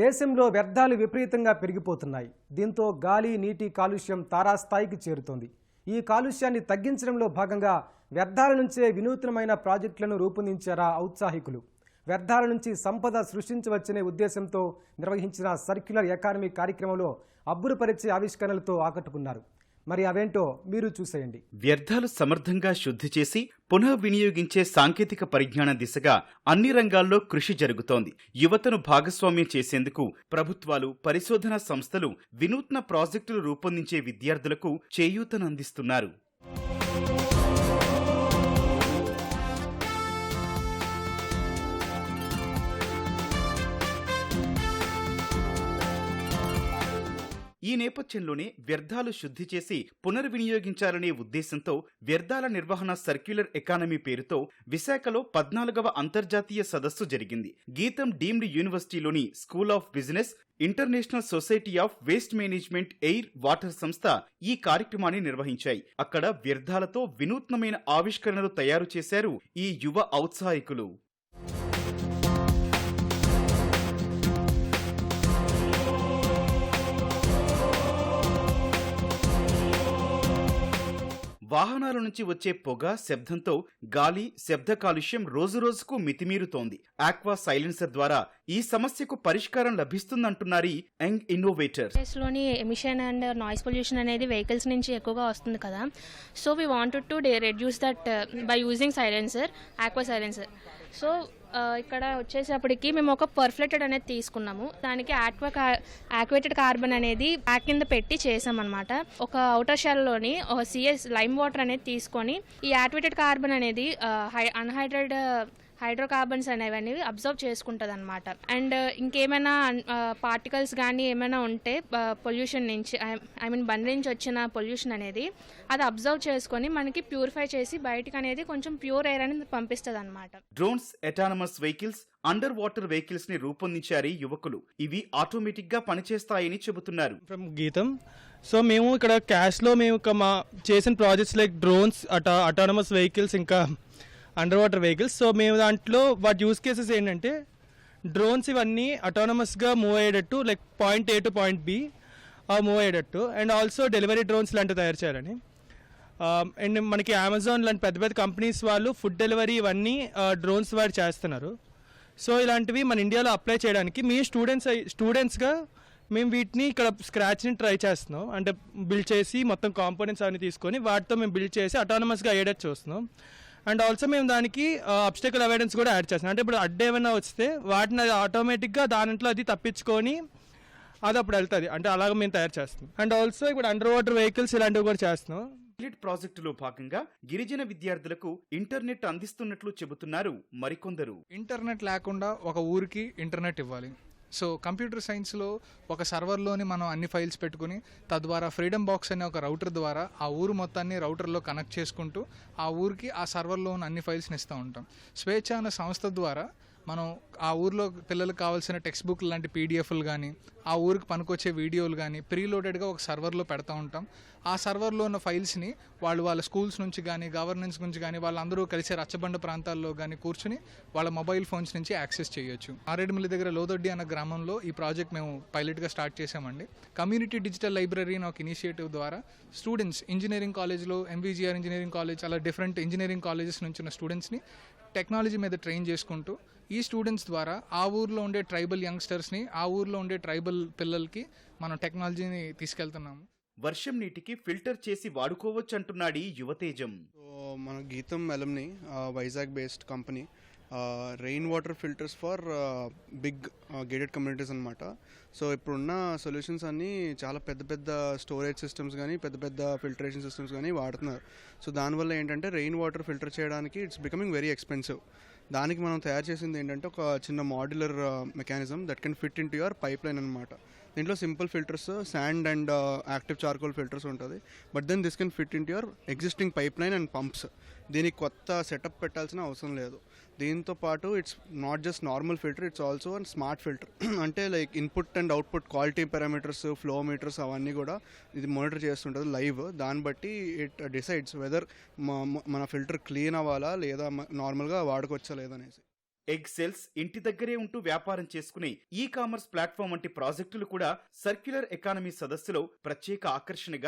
దేశంలో వ్యర్థాలు విపరీతంగా పెరిగిపోతున్నాయి. దీంతో గాలి నీటి కాలుష్యం తారాస్థాయికి చేరుతోంది. ఈ కాలుష్యాన్ని తగ్గించడంలో భాగంగా వ్యర్థాల నుంచే వినూత్నమైన ప్రాజెక్టులను రూపొందించారా ఔత్సాహికులు. వ్యర్థాల నుంచి సంపద సృష్టించవచ్చనే ఉద్దేశంతో నిర్వహించిన సర్క్యులర్ ఎకానమీ కార్యక్రమంలో అబ్బురపరిచే ఆవిష్కరణలతో ఆకట్టుకున్నారు. మరి అవేంటో మీరు చూసేయండి. వ్యర్థాలు సమర్థంగా శుద్ధి చేసి పునః వినియోగించే సాంకేతిక పరిజ్ఞానం దిశగా అన్ని రంగాల్లో కృషి జరుగుతోంది. యువతను భాగస్వామ్యం చేసేందుకు ప్రభుత్వాలు పరిశోధనా సంస్థలు వినూత్న ప్రాజెక్టులు రూపొందించే విద్యార్థులకు చేయూతనందిస్తున్నారు. ఈ నేపథ్యంలోనే వ్యర్థాలు శుద్ధి చేసి పునర్వినియోగించాలనే ఉద్దేశంతో వ్యర్థాల నిర్వహణ సర్క్యులర్ ఎకానమీ పేరుతో విశాఖలో పద్నాలుగవ అంతర్జాతీయ సదస్సు జరిగింది. Gitam deemed యూనివర్సిటీలోని school of business international society of waste management air water సంస్థ ఈ కార్యక్రమాన్ని నిర్వహించాయి. అక్కడ వ్యర్థాలతో వినూత్నమైన ఆవిష్కరణలు తయారు చేశారు ఈ యువ ఔత్సాహికులు. వాహనాల నుంచి వచ్చే పొగ శబ్దంతో గాలి శబ్ద కాలుష్యం రోజురోజుకు మితిమీరుతోంది. ఆక్వా సైలెన్సర్ ద్వారా ఈ సమస్యకు పరిష్కారం లభిస్తుందంటున్నారు యంగ్ ఇన్నోవేటర్. లోని ఎమిషన్ అండ్ నాయిస్ పొల్యూషన్ అనేది వెహికల్స్ నుంచి ఎక్కువగా వస్తుంది కదా. So we wanted to reduce that by using silencer aqua silencer so ఇక్కడ వచ్చేసప్పటికి మేము ఒక పర్ఫ్లెటెడ్ అనేది తీసుకున్నాము. దానికి ఆక్వా యాక్వేటెడ్ కార్బన్ అనేది ప్యాక్ కింద పెట్టి చేసామన్నమాట. ఒక అవుటర్ షెల్లోని ఒక సిఎస్ లైమ్ వాటర్ అనేది తీసుకొని ఈ యాక్వేటెడ్ కార్బన్ అనేది హై అన్హైడ్రేట్ హైడ్రోకార్బన్స్ అనేవి అబ్జర్వ్ చేసుకుంటుంది అనమాట అండ్ ఇంకేమైనా పార్టికల్స్ కానీ ఏమైనా ఉంటే పొల్యూషన్ నుంచి ఐ మీన్ బండి నుంచి వచ్చిన పొల్యూషన్ అనేది అది అబ్జర్వ్ చేసుకొని మనకి ప్యూరిఫై చేసి బయటకు అనేది కొంచెం ప్యూర్ ఎయిర్ అనేది పంపిస్తుంది అనమాట drones autonomous vehicles under water వెహికల్స్ని రూపొందించారు యువకులు. ఇవి ఆటోమేటిక్గా పనిచేస్తాయని చెబుతున్నారు. ఫ్రమ్ గీతం సో మేము ఇక్కడ క్యాష్లో మేము ఒక మా చేసిన ప్రాజెక్ట్స్ లైక్ డ్రోన్స్ అటా అటానమస్ వెహికల్స్ ఇంకా అండర్ వాటర్ వెహికల్స్ సో మేము దాంట్లో వాటి యూస్ కేసెస్ ఏంటంటే డ్రోన్స్ ఇవన్నీ అటానమస్గా మూవ్ అయ్యేటట్టు like point A to point B move అయ్యేటట్టు. అండ్ ఆల్సో డెలివరీ డ్రోన్స్ లాంటివి తయారు చేయాలని. Um, అండ్ మనకి అమెజాన్ లాంటి పెద్ద పెద్ద కంపెనీస్ వాళ్ళు ఫుడ్ డెలివరీ ఇవన్నీ డ్రోన్స్ వాడి చేస్తున్నారు. సో ఇలాంటివి మన ఇండియాలో అప్లై చేయడానికి మీ స్టూడెంట్స్ స్టూడెంట్స్గా మేము వీటిని ఇక్కడ స్క్రాచ్ని ట్రై చేస్తున్నాం. అంటే బిల్డ్ చేసి మొత్తం కాంపోనెంట్స్ అన్ని తీసుకొని వాటితో మేము బిల్డ్ చేసి అటానమస్గా అయ్యేటట్టు చూస్తున్నాం. అండ్ ఆల్సో మేము దానికి అబ్స్టకల్ అవేర్నెన్స్ కూడా యాడ్ చేస్తున్నాం. అంటే ఇప్పుడు అడ్డు ఏమైనా వస్తే వాటిని అది ఆటోమేటిక్గా దాంట్లో అది తప్పించుకొని అది అప్పుడు వెళ్తుంది. అంటే అలాగ మేము తయారు చేస్తున్నాం. అండ్ ఆల్సో ఇప్పుడు అండర్ వాటర్ వెహికల్స్ ఇలాంటివి కూడా చేస్తున్నాం. పైలట్ ప్రాజెక్టులో భాగంగా గిరిజన విద్యార్థులకు ఇంటర్నెట్ అందిస్తున్నట్లు చెబుతున్నారు మరికొందరు. ఇంటర్నెట్ లేకుండా ఒక ఊరికి ఇంటర్నెట్ ఇవ్వాలి. సో కంప్యూటర్ సైన్స్లో ఒక సర్వర్లోని మనం అన్ని ఫైల్స్ పెట్టుకుని తద్వారా ఫ్రీడమ్ బాక్స్ అనే ఒక రౌటర్ ద్వారా ఆ ఊరు మొత్తాన్ని రౌటర్లో కనెక్ట్ చేసుకుంటూ ఆ ఊరికి ఆ సర్వర్లో ఉన్న అన్ని ఫైల్స్ని ఇస్తూ ఉంటాం. స్వేచ్ఛ అనే సంస్థ ద్వారా మనం ఆ ఊర్లో పిల్లలకు కావాల్సిన టెక్స్ట్ బుక్ లాంటి పీడిఎఫ్లు కానీ ఆ ఊరికి పనికొచ్చే వీడియోలు కానీ ప్రీలోడెడ్గా ఒక సర్వర్లో పెడతా ఉంటాం. ఆ సర్వర్లో ఉన్న ఫైల్స్ని వాళ్ళు వాళ్ళ స్కూల్స్ నుంచి కానీ గవర్నెన్స్ నుంచి కానీ వాళ్ళందరూ కలిసి రచ్చబండ ప్రాంతాల్లో కానీ కూర్చుని వాళ్ళ మొబైల్ ఫోన్స్ నుంచి యాక్సెస్ చేయొచ్చు. ఆరేడుమిల్లి దగ్గర లోదొడ్డి అన్న గ్రామంలో ఈ ప్రాజెక్ట్ మేము పైలట్గా స్టార్ట్ చేసామండి కమ్యూనిటీ డిజిటల్ లైబ్రరీ అని ఒక ఇనిషియేటివ్ ద్వారా స్టూడెంట్స్ ఇంజనీరింగ్ కాలేజ్లో ఎంవీజీఆర్ ఇంజనీరింగ్ కాలేజ్ అలా డిఫరెంట్ ఇంజనీరింగ్ కాలేజెస్ నుంచి ఉన్న స్టూడెంట్స్ని టెక్నాలజీ మీద ట్రైన్ చేసుకుంటూ ఈ స్టూడెంట్స్ ద్వారా ఆ ఊర్లో ఉండే ట్రైబల్ యంగ్స్టర్స్ని ఆ ఊర్లో ఉండే ట్రైబల్ పిల్లలకి మనం టెక్నాలజీని తీసుకెళ్తున్నాము. వర్షం నీటికి ఫిల్టర్ చేసి వాడుకోవచ్చు అంటున్నాడు యువతేజం. సో మన Gitam alumni Vizag based company rain water filters for big gated communities అనమాట సో ఇప్పుడున్న సొల్యూషన్స్ అన్నీ చాలా పెద్ద పెద్ద స్టోరేజ్ సిస్టమ్స్ కానీ పెద్ద పెద్ద ఫిల్టరేషన్ సిస్టమ్స్ కానీ వాడుతున్నారు. సో దానివల్ల ఏంటంటే రెయిన్ వాటర్ ఫిల్టర్ చేయడానికి ఇట్స్ బికమింగ్ వెరీ ఎక్స్పెన్సివ్ దానికి మనం తయారు చేసింది ఏంటంటే ఒక చిన్న modular mechanism that can fit in to your pipe line అనమాట దీంట్లో simple filters sand and active charcoal filters ఉంటుంది. But then this can fit in to your existing pipe line and pumps దీనికి కొత్త సెటప్ పెట్టాల్సిన అవసరం లేదు. దీంతో పాటు it's not just normal filter it's also and smart filter అంటే like input and output quality parameters flow meters అవన్నీ కూడా ఇది మానిటర్ చేస్తుంటుంది లైవ్ దాన్ని బట్టి ఇట్ డిసైడ్స్ వెదర్ మన ఫిల్టర్ క్లీన్ అవ్వాలా లేదా నార్మల్గా వాడుకోవచ్చా లేదనేసి ఎగ్ సెల్స్ ఇంటి దగ్గరే ఉంటూ వ్యాపారం చేసుకునే ఈ కామర్స్ ప్లాట్ఫామ్ వంటి ప్రాజెక్టులు కూడా సర్క్యులర్ ఎకానమీ సదస్సులో ప్రత్యేక ఆకర్షణగా